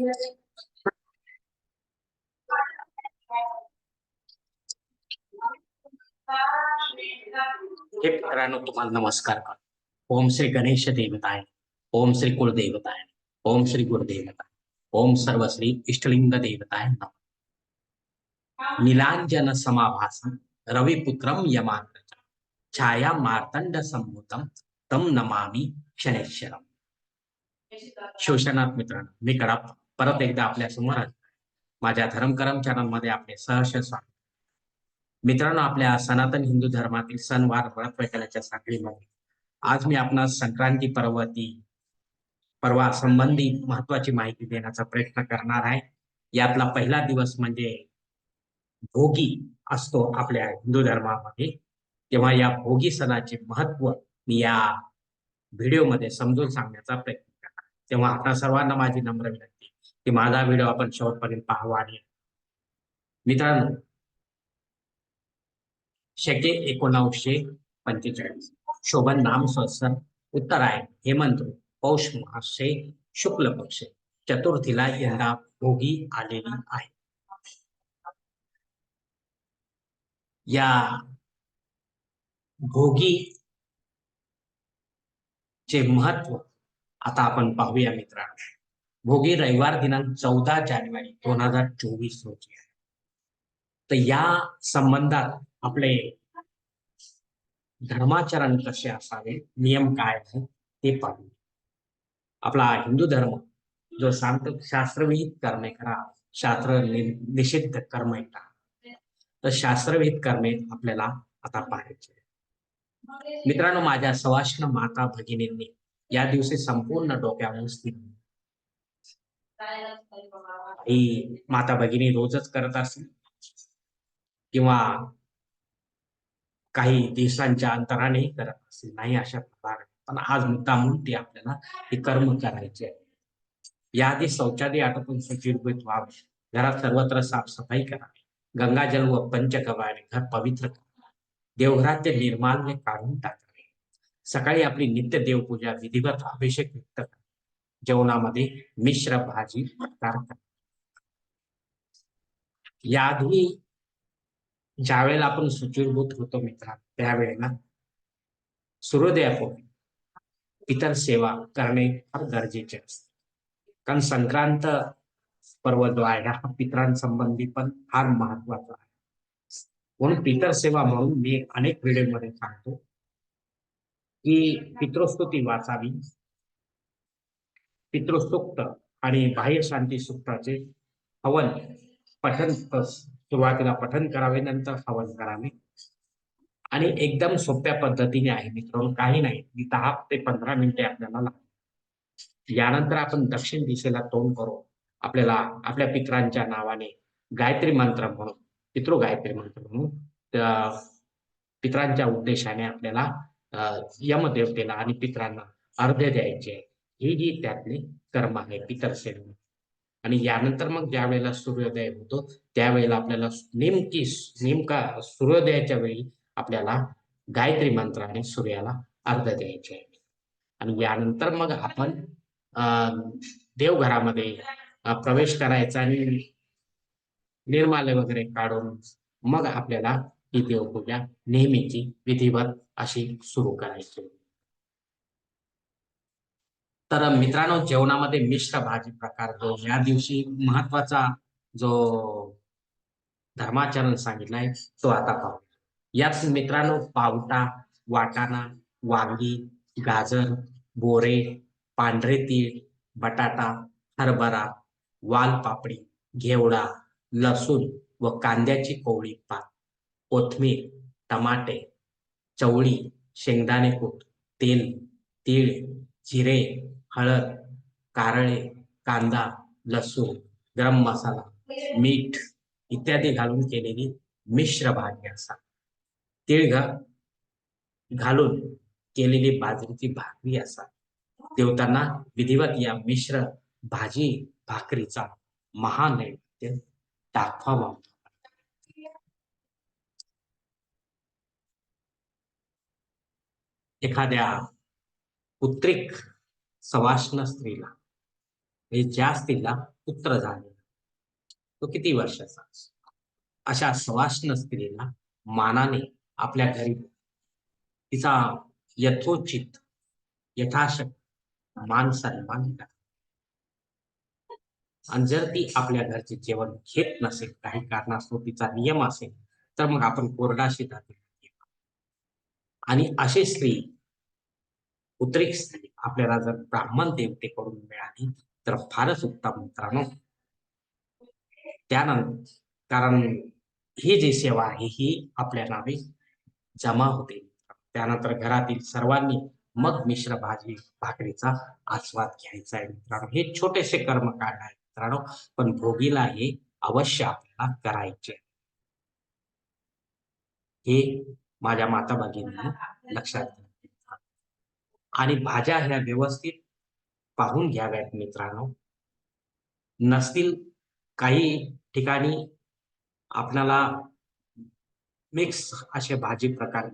हे मित्रांनो तुम्हाला नमस्कार कर ओम श्री गणेश देवताय ओम श्री कुलदेवताय ओम श्री गुरुदेवताय ओम सर्व श्री इष्टलिंग देवताय नमः नीलांजन समाभासम रविपुत्रम यमाग्रज छाया मार्तंड संभूतम तम नमामि शनेश्वरम शिवसेनात मित्रांनो मी कडप परत एकदा आपल्यासमोर माझ्या धर्मकरम चॅनलमध्ये आपले सहर्ष स्वागत. मित्रांनो आपल्या सनातन हिंदू धर्मातील सणवार व्रत वैकल्याच्या साखळीमध्ये आज मी आपणास संक्रांती पर्वती पर्वा संबंधी महत्वाची माहिती देण्याचा प्रयत्न करणार आहे. यातला पहिला दिवस म्हणजे भोगी असतो आपल्या हिंदू धर्मामध्ये. तेव्हा या भोगी सणाचे महत्त्व मी या व्हिडिओमध्ये समजून सांगण्याचा प्रयत्न करणार तेव्हा आपल्या सर्वांना माझी नम्र विनंती. की माझा व्हिडिओ आपण शेवटपर्यंत पाहावा आणि मित्रांनो शके एकोणावीसशे पंचेचाळीस. शोभन नाम संवत्सर उत्तरायण हेमंत पौष मासे शुक्ल पक्ष. चतुर्थीला यंदा भोगी आलेली आहे. या भोगी चे महत्त्व आता आपण पाहूया मित्रांनो. भोगी रविवार दिनांक चौदा जानेवारी दोन हजार चोवीस रोजी आहे. तर या संबंधात आपले धर्माचरण कसे असावे नियम काय आहे ते पाहू. आपला हिंदू धर्म जो सांगतो शास्त्रविहित कर्मे करा शास्त्र नि- निषिद्ध कर्म करा तर शास्त्रविहित कर्मे आपल्याला आता पाहायचे मित्रांनो माझ्या सवाष्ण माता भगिनींनी या दिवशी संपूर्ण डोक्यावर स्थिर आई माता भगिनी रोजच करत असतील किंवा काही दिवसांच्या अंतरानेही करत असतील नाही अशा प्रकारे. पण आज मुद्दा म्हणून ती आपल्याला हे कर्म करायचे आहे. याआधी शौचालय आटोपून सुचिरभूत व्हावे. घरात सर्वत्र साफसफाई करावी गंगाजल व पंचकवाने घर पवित्र करावे देवघरात ते निर्माल्य काढून टाकावे सकाळी आपली नित्य देवपूजा विधिवत अभिषेक व्यक्त जेवणामध्ये मिश्र भाजी करतात. याआधी ज्या वेळेला आपण सुचिरभूत होतो मित्र त्यावेळेला सूर्योदयापूर्वी इतर सेवा करणे फार गरजेचे असते. कारण संक्रांत पर्व जो आहे हा पितरांसंबंधी पण फार महत्त्वाचा आहे. म्हणून पितर सेवा म्हणून मी अनेक व्हिडिओमध्ये सांगतो की पितृस्तुती वाचावी. पितृसूक्त आणि बाह्य शांती सूक्ताचे हवन पठन सुरुवातीला पठन करावे नंतर हवन करावे. आणि एकदम सोप्या पद्धतीने आहे मित्रांनो काही नाही. मी दहा ते पंधरा मिनिटे आपल्याला लागतात यानंतर आपण दक्षिण दिशेला तोंड करू आपल्याला आपल्या पितरांच्या नावाने गायत्री मंत्र म्हणून पितृ गायत्री मंत्र म्हणून पित्रांच्या पितरांच्या उद्देशाने आपल्याला अं, यमदेवतेला आणि पितरांना अर्ध्य द्यायचे. आहे ही जी त्यातली कर्म आहे पितर आणि यानंतर मग ज्या वेळेला सूर्योदय होतो त्यावेळेला आपल्याला नेमकी नेमका सूर्योदयाच्या वेळी आपल्याला गायत्री मंत्राने सूर्याला अर्ध द्यायचे. आहे आणि यानंतर मग आपण अं, देवघरामध्ये प्रवेश करायचा आणि निर्माल्य वगैरे काढून मग आपल्याला ही देवपूजा नेहमीची विधिवत अशी सुरू करायची. तर मित्रांनो जेवणामध्ये मिश्र भाजी प्रकार जो या दिवशी महत्त्वाचा जो धर्माचरण सांगितलाय तो आता पाहू. यात मित्रांनो पावटा वाटाणा वांगी गाजर बोरे पांढरे तीळ बटाटा हरभरा वालपापडी घेवडा लसूण व कांद्याची कोवळी पात कोथमीर टमाटे चवळी शेंगदाणे कूट तेल तीळ जिरे हळद कारळे कांदा लसूण गरम मसाला मीठ इत्यादी घालून केलेली मिश्र भाजी असा. तीळ घालून केलेली बाजरीची भाकरी असा. देवतांना विधिवत या मिश्र भाजी भाकरीचा महानैवेद्य दाखवावा. एखाद्या पुत्रिक सवाष्ण स्त्रीला म्हणजे ज्या स्त्रीला पुत्र झाले तो किती वर्षाचा अशा सवाष्ण स्त्रीला मानाने आपल्या घरी तिचा यथोचित यथाशक्त मान सन्मान करा. आणि जर ती आपल्या घरचे जेवण घेत नसेल काही कारणास्तव तिचा नियम असेल तर मग आपण कोरडाशी जाते आणि अशी स्त्री उद्रेक स्त्री आपल्याला जर ब्राह्मण देवतेकडून मिळाली तर फारच उत्तम मित्रांनो. त्यानंतर कारण ही जी सेवा आहे ही आपल्या नावे जमा होते. त्यानंतर घरातील सर्वांनी मग मिश्र भाजी भाकरीचा आस्वाद घ्यायचा आहे मित्रांनो. हे छोटेसे कर्म काढ आहे मित्रांनो. पण भोगीला हे अवश्य आपल्याला करायचे हे माझ्या माता भगिनी लक्षात आणि भाज्या ह्या व्यवस्थित पाहून घ्याव्यात मित्रांनो नसतील काही ठिकाणी आपल्याला मिक्स असे भाजी प्रकार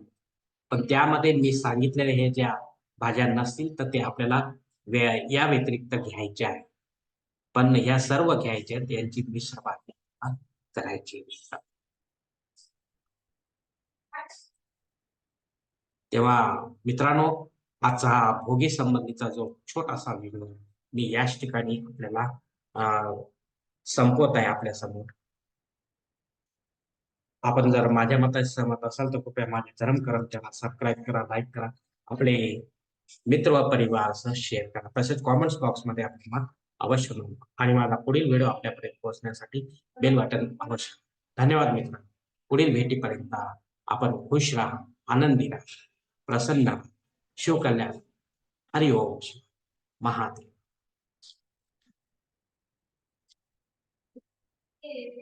पण त्यामध्ये मी सांगितलेले हे ज्या भाज्या नसतील तर ते आपल्याला या व्यतिरिक्त घ्यायचे आहे पण ह्या सर्व घ्यायच्या यांची मिश्र भाजी करायची आहे. तेव्हा मित्रांनो आजचा हा भोगी संबंधीचा जो छोटासा व्हिडिओ मी याच ठिकाणी आपल्याला संपवत आहे आपल्यासमोर. आपण जर माझ्या मताशी सहमत असाल तर कृपया माझे धर्म करा सबस्क्राईब करा लाईक करा. आपले मित्र व परिवार शेअर करा. तसेच कॉमेंट्स बॉक्समध्ये आपले मत अवश्य नोंदवा आणि माझा पुढील व्हिडिओ आपल्यापर्यंत पोहोचण्यासाठी बेल बटन अवश्य. धन्यवाद मित्र पुढील भेटीपर्यंत आपण खुश राहा आनंदी राहा. प्रसन्न राहा. शिवकल्याण हरिओम हो, महादेव.